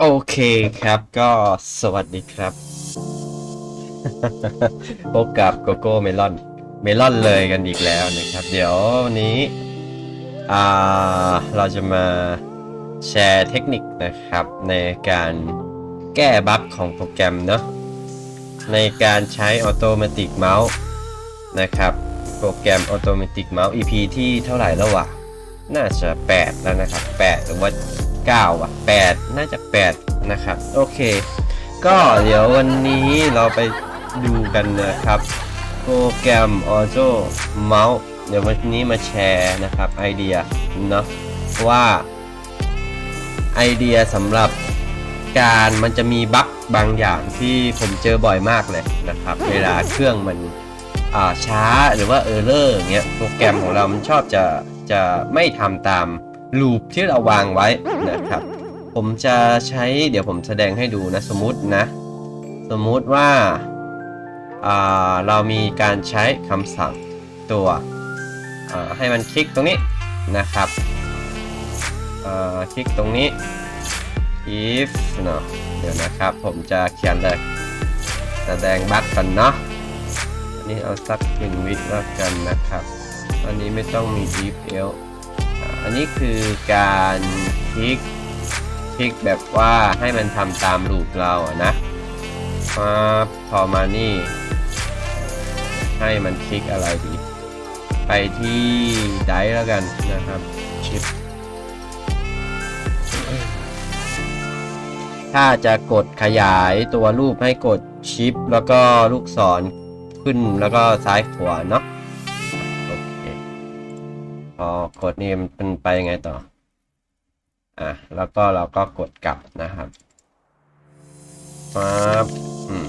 โอเคครับก็สวัสดีครับ พบกับโกโก้เมลอนเมลอนเลยกันอีกแล้วนะครับ เดี๋ยววันนี้อ่าเราจะมาแชร์เทคนิคนะครับ ในการแก้บั๊กของโปรแกรมเนาะในการใช้ออโตเมติกเมาส์นะครับ โปรแกรมออโตเมติกเมาส์ EP ที่เท่าไหร่แล้ววะน่าจะ 8 แล้วนะครับ 8 หรือว่า 9อะ8น่าจะ 8 นะครับ โอเค ก็เดี๋ยววันนี้เราไปดูกันนะครับ โปรแกรม Auto Mouse เดี๋ยววันนี้มาแชร์นะครับไอเดียเนาะว่าไอเดียสำหรับการมันจะมีบั๊กบางอย่างที่ผมเจอบ่อยมากเลยนะครับ เวลาเครื่องมันอ่าช้าหรือว่าเออร์เลอร์เงี้ยโปรแกรมของเรามันชอบจะจะไม่ทำตาม ลูปที่เราวางไว้นะครับ ผมจะใช้เดี๋ยวผมแสดงให้ดูนะ สมมตินะ สมมติว่าอ่าเรามีการใช้คำสั่งตัวให้มันคลิกตรงนี้นะครับคลิกตรงนี้ if เนาะเดี๋ยวนะครับ ผมจะเขียนเลยแสดงบั๊กกันเนาะอันนี้เอาสักหนึ่งวิแล้วกันนะครับ อันนี้ไม่ต้องมี if else อันนี้คือการคลิกคลิกแบบว่าให้มันทำตามลูปเราอะนะปั๊บพอมานี่ ให้มันคลิกอะไรดี ไปที่ไดแล้วกันนะครับชิปถ้าจะกดขยายตัวรูปให้กดชิป แล้วก็ลูกศรขึ้นแล้วก็ซ้ายขวาเนาะ พอกดนี่มันเป็นไปยังไงต่อ อะ แล้วก็เราก็กดกลับนะครับปั๊บอืม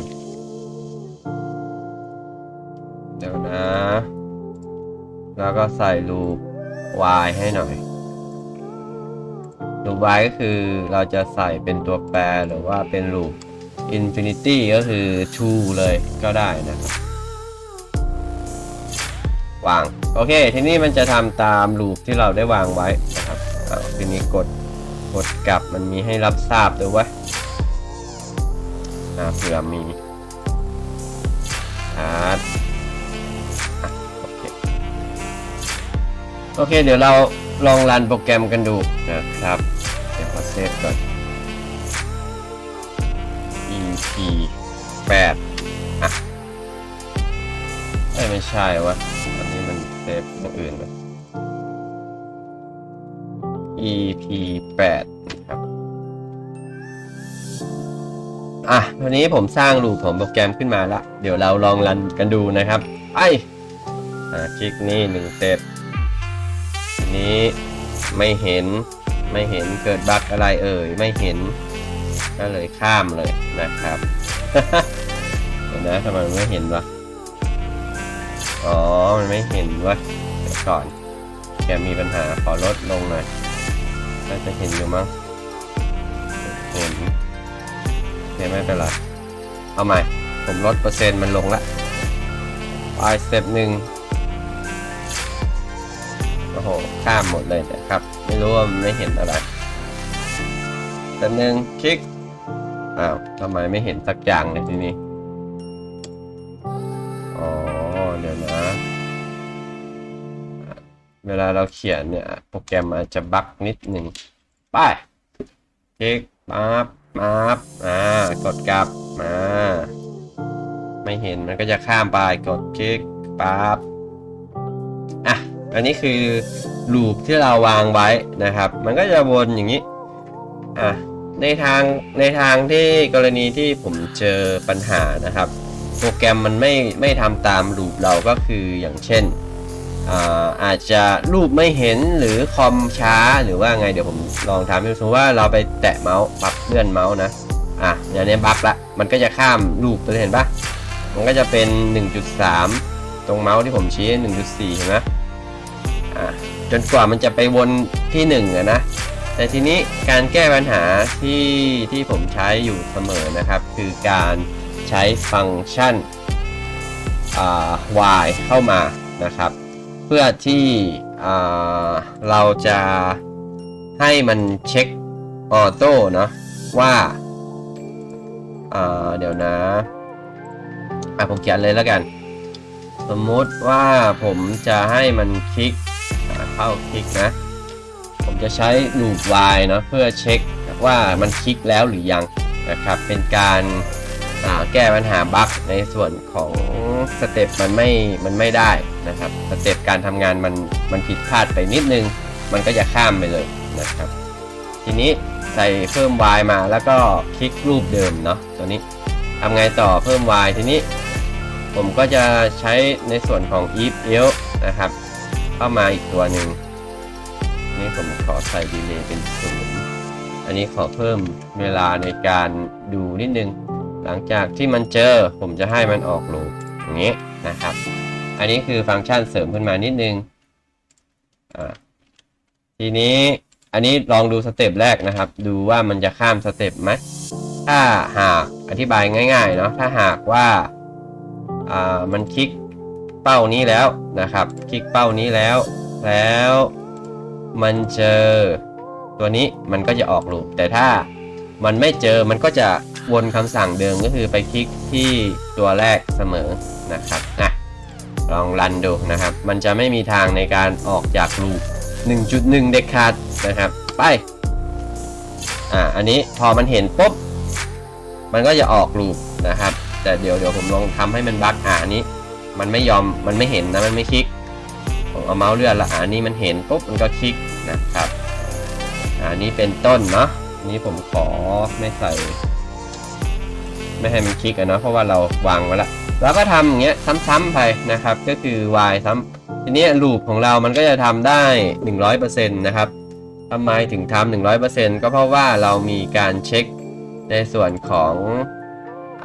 เดี๋ยวนะ แล้วก็ใส่ลูป y ให้หน่อยลูป y ก็คือเราจะใส่เป็นตัวแปรหรือว่าเป็นลูป infinity ก็คือ2เลยก็ได้นะครับ วาง โอเค ทีนี้มันจะทำตามลูปที่เราได้วางไว้นะครับอ้าวทีนี้กดกดกลับมันมีให้รับทราบด้วยวะอ่าเผื่อมีอาร์โอเคโอเค เดี๋ยวเราลองรันโปรแกรมกันดูนะครับ เดี๋ยวขอเซฟก่อน EP 8อะไม่ใช่วะ ซฟอย่างอื่นเลย EP 8นะครับอะวันนี้ผมสร้างรูปของโปรแกรมขึ้นมาละเดี๋ยวเราลองรันกันดูนะครับไปอ่าคลิกนี่หนึ่งเซตนี้ไม่เห็นไม่เห็นเกิดบั๊กอะไรเอ่ยไม่เห็นก็เลยข้ามเลยนะครับเดี๋ยวนะทำไมไม่เห็นวะ อ๋อ มันไม่เห็นวะเดี๋ยวก่อนแกมีปัญหาขอลดลงหน่อยน่าจะเห็นอยู่มั้งเห็นเห็นไม่เป็นไรเอาใหม่ ผมลดเปอร์เซ็นต์มันลงละไปสเต็ปหนึ่งโอ้โห ข้ามหมดเลยนะครับ ไม่รู้ว่ามันไม่เห็นอะไรสเต็ปหนึ่งคลิกอ้าวทำไมไม่เห็นสักอย่างเลยทีนี้ เวลาเราเขียนเนี่ย โปรแกรมอาจจะบั๊กนิดหนึ่งไปคลิกปั๊บปั๊บอ่ากดกลับมาไม่เห็นมันก็จะข้ามไปกดคลิกปั๊บอะอันนี้คือลูปที่เราวางไว้นะครับ มันก็จะวนอย่างนี้อะในทางในทางที่กรณีที่ผมเจอปัญหานะครับ โปรแกรมมันไม่ไม่ทำตามลูปเราก็คืออย่างเช่น อาจจะรูปไม่เห็นหรือคอมช้าหรือว่าไงเดี๋ยวผมลองทำให้ดูว่าเราไปแตะเมาส์ปรับเลื่อนเมาส์นะอะอย่างนี้บั๊กละมันก็จะข้ามรูปไปเห็นปะมันก็จะเป็น 1.3 ตรงเมาส์ที่ผมชี้ 1.4 เห็นไหมอะจนกว่ามันจะไปวนที่1อะนะแต่ทีนี้การแก้ปัญหาที่ที่ผมใช้อยู่เสมอนะครับ คือการใช้ฟังก์ชันอ่า y เข้ามานะครับ เพื่อที่เราจะให้มันเช็คออโต้เนาะว่าาเดี๋ยวนะอะผมเขียนเลยแล้วกัน สมมุติว่าผมจะให้มันคลิกเข้าคลิกนะ ผมจะใช้ loop while เนาะเพื่อเช็คว่ามันคลิกแล้วหรือยังนะครับ เป็นการาแก้ปัญหาบั๊กในส่วนของ สเต็ปมันไม่มันไม่ได้นะครับสเต็ปการทำงานมันมันผิดพลาดไปนิดนึง มันก็จะข้ามไปเลยนะครับ ทีนี้ใส่เพิ่ม y มาแล้วก็คลิกรูปเดิมเนาะตัวนี้ทำไงต่อเพิ่ม y ทีนี้ ผมก็จะใช้ในส่วนของ if else นะครับ เข้ามาอีกตัวหนึ่งนี่ผมขอใส่ดีเลยเป็นศูนย์อันนี้ขอเพิ่มเวลาในการดูนิดนึง หลังจากที่มันเจอผมจะให้มันออกลูป อย่างนี้นะครับ อันนี้คือฟังก์ชันเสริมขึ้นมานิดนึงทีนี้อันนี้ลองดูสเต็ปแรกนะครับ ดูว่ามันจะข้ามสเต็ปไหมถ้าหากอธิบายง่ายๆเนาะถ้าหากว่าอ่ามันคลิกเป้านี้แล้วนะครับ คลิกเป้านี้แล้ว แล้วมันเจอตัวนี้มันก็จะออกลูปแต่ถ้ามันไม่เจอมันก็จะวนคำสั่งเดิมก็คือไปคลิกที่ตัวแรกเสมอ นะครับนะลองรันดูนะครับ มันจะไม่มีทางในการออกจากลูป1.1 เด็ดขาดนะครับ ไป อ่า อันนี้พอมันเห็นปุ๊บ มันก็จะออกลูปนะครับ แต่เดี๋ยวเดี๋ยวผมลองทำให้มันบั๊กอ่าอันนี้ มันไม่ยอม มันไม่เห็นนะ มันไม่คลิก ผมเอาเมาส์เลื่อนละอ่าอันนี้มันเห็นปุ๊บ มันก็คลิกนะครับ อ่าอันนี้เป็นต้นเนาะนนี้ผมขอไม่ใส่ ไม่ให้มันคลิกอะเนาะเพราะว่าเราวางไว้แล้วเราก็ทำอย่างเงี้ยซ้ำๆไปนะครับ ก็คือ y ซ้ำทีนี้ลูปของเรามันก็จะทำได้ 100%นะครับทำไมถึงทำ100%ก็เพราะว่าเรามีการเช็คในส่วนของ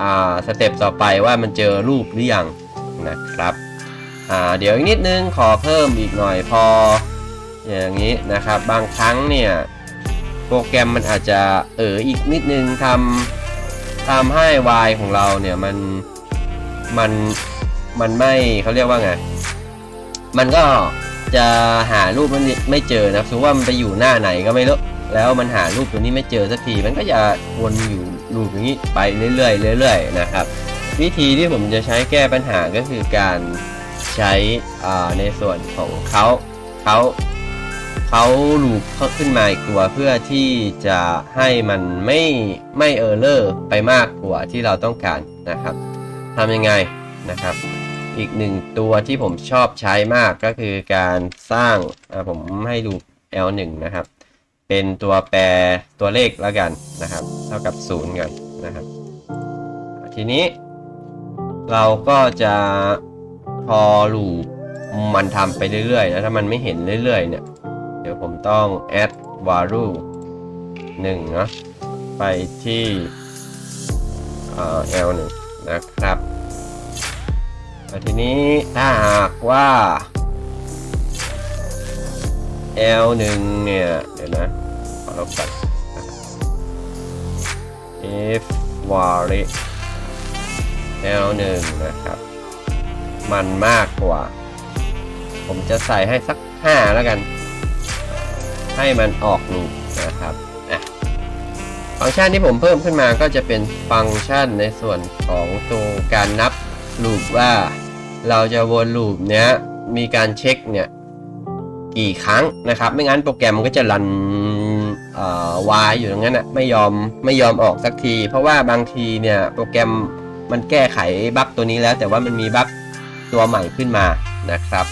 อ่าสเต็ปต่อไปว่ามันเจอรูปหรือยังนะครับอ่าเดี๋ยวอีกนิดนึงขอเพิ่มอีกหน่อยพอ อย่างนี้นะครับ บางครั้งเนี่ยโปรแกรมมันอาจจะเอออีกนิดนึงทำ ทำให้ y ของเราเนี่ยมันมันมันไม่เขาเรียกว่าไง มันก็จะหารูปมันไม่เจอนะสมมติว่ามันไปอยู่หน้าไหนก็ไม่รู้แล้วมันหารูปตัวนี้ไม่เจอสักที มันก็จะวนอยู่รูปอย่างนี้ไปเรื่อยๆเรื่อยๆนะครับ วิธีที่ผมจะใช้แก้ปัญหาก็คือการใช้อ่าในส่วนของเขาเขา เขาลูปเขาขึ้นมาอีกตัวเพื่อที่จะให้มันไม่ไม่เออร์เลอร์ไปมากกว่าที่เราต้องการนะครับทำยังไงนะครับ อีกหนึ่งตัวที่ผมชอบใช้มากก็คือการสร้างผมให้ดู L1 นะครับ เป็นตัวแปรตัวเลขแล้วกันนะครับ เท่ากับ 0 กันนะครับ ทีนี้ เราก็จะพอลูปมันทำไปเรื่อยๆ แล้วถ้ามันไม่เห็นเรื่อยๆเนี่ย เดี๋ยวผมต้อง add value 1เนาะไปที่เอ่อ L1 นะครับแต่ทีนี้ถ้าหากว่า L1 เนี่ย เดี๋ยวนะขอลบก่อน if var L1 นะครับ มันมากกว่า ผมจะใส่ให้สัก 5 แล้วกัน ให้มันออกลูปนะครับอะฟังก์ชันที่ผมเพิ่มขึ้นมาก็จะเป็นฟังก์ชันในส่วนของตัวการนับลูปว่า เราจะวนลูปเนี้ยมีการเช็คเนี่ยกี่ครั้งนะครับ ไม่งั้นโปรแกรมมันก็จะรันวายอยู่อย่างนั้นอะไม่ยอมไม่ยอมออกสักที เพราะว่าบางทีเนี่ยโปรแกรมมันแก้ไขบั๊กตัวนี้แล้ว แต่ว่ามันมีบั๊กตัวใหม่ขึ้นมานะครับ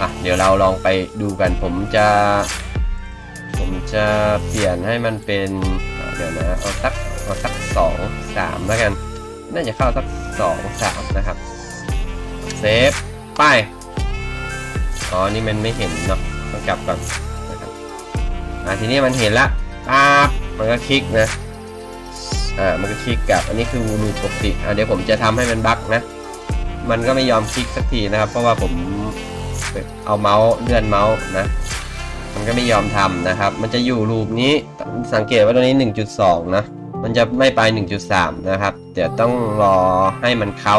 อะเดี๋ยวเราลองไปดูกันผมจะ ผมจะเปลี่ยนให้มันเป็นเดี๋ยวนะเอาสักเอาสักสองสามแล้วกัน น่าจะเข้าสักสองสามนะครับเซฟไปอ๋อนี่มันไม่เห็นเนาะต้องกลับก่อนนะครับอ่าทีนี้มันเห็นละปั๊บมันก็คลิกนะอ่ามันก็คลิกกลับ อันนี้คือรูปปกติอ่าเดี๋ยวผมจะทำให้มันบั๊กนะ มันก็ไม่ยอมคลิกสักทีนะครับ เพราะว่าผมเอาเมาส์เลื่อนเมาส์นะ มันก็ไม่ยอมทำนะครับ มันจะอยู่รูปนี้สังเกตว่าตัวนี้ 1.2 นะ มันจะไม่ไป 1.3 นะครับ เดี๋ยวต้องรอให้มันเขา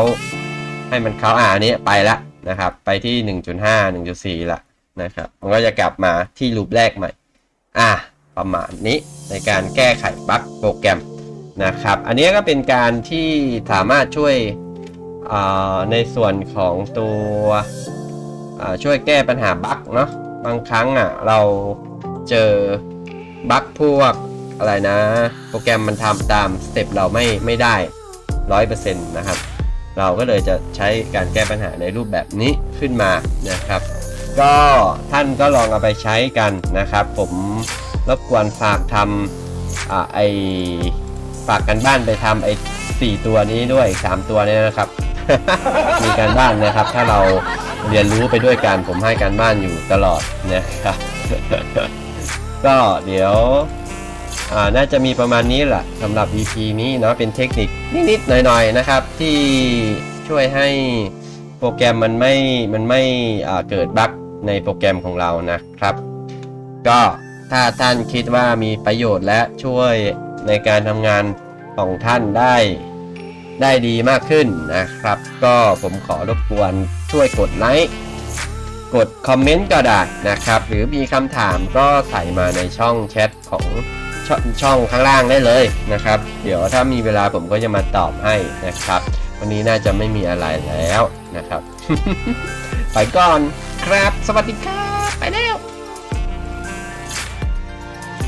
ให้มันเขาอ่าอันนี้ไปละนะครับ ไปที่ 1.5 1.4 ละนะครับ มันก็จะกลับมาที่รูปแรกใหม่ อะประมาณนี้ในการแก้ไขบั๊กโปรแกรมนะครับ อันนี้ก็เป็นการที่สามารถช่วยในส่วนของตัวช่วยแก้ปัญหาบั๊กเนาะ บางครั้งอะ เราเจอบั๊กพวกอะไรนะ โปรแกรมมันทำตามสเต็ปเราไม่ไม่ได้ร้อยเปอร์เซ็นต์นะครับ เราก็เลยจะใช้การแก้ปัญหาในรูปแบบนี้ขึ้นมานะครับ ก็ท่านก็ลองเอาไปใช้กันนะครับ ผมรบกวนฝากทำอไอฝากกันบ้านไปทำไอสี่ตัวนี้ด้วยสามตัวนี้นะครับ มีการบ้านนะครับ ถ้าเราเรียนรู้ไปด้วยกันผมให้การบ้านอยู่ตลอดนะครับ ก็เดี๋ยวน่าจะมีประมาณนี้แหละสำหรับ EP นี้เนาะเป็นเทคนิคนิดๆหน่อยๆนะครับ ที่ช่วยให้โปรแกรมมันไม่มันไม่เกิดบั๊กในโปรแกรมของเรานะครับ ก็ถ้าท่านคิดว่ามีประโยชน์และช่วยในการทำงานของท่านได้ ได้ดีมากขึ้นนะครับ ก็ผมขอรบกวนช่วยกดไลค์กดคอมเมนต์ก็ได้นะครับ หรือมีคำถามก็ใส่มาในช่องแชทของชช่องข้างล่างได้เลยนะครับ เดี๋ยวถ้ามีเวลาผมก็จะมาตอบให้นะครับ วันนี้น่าจะไม่มีอะไรแล้วนะครับ ไปก่อนครับ สวัสดีครับ ไปแล้ว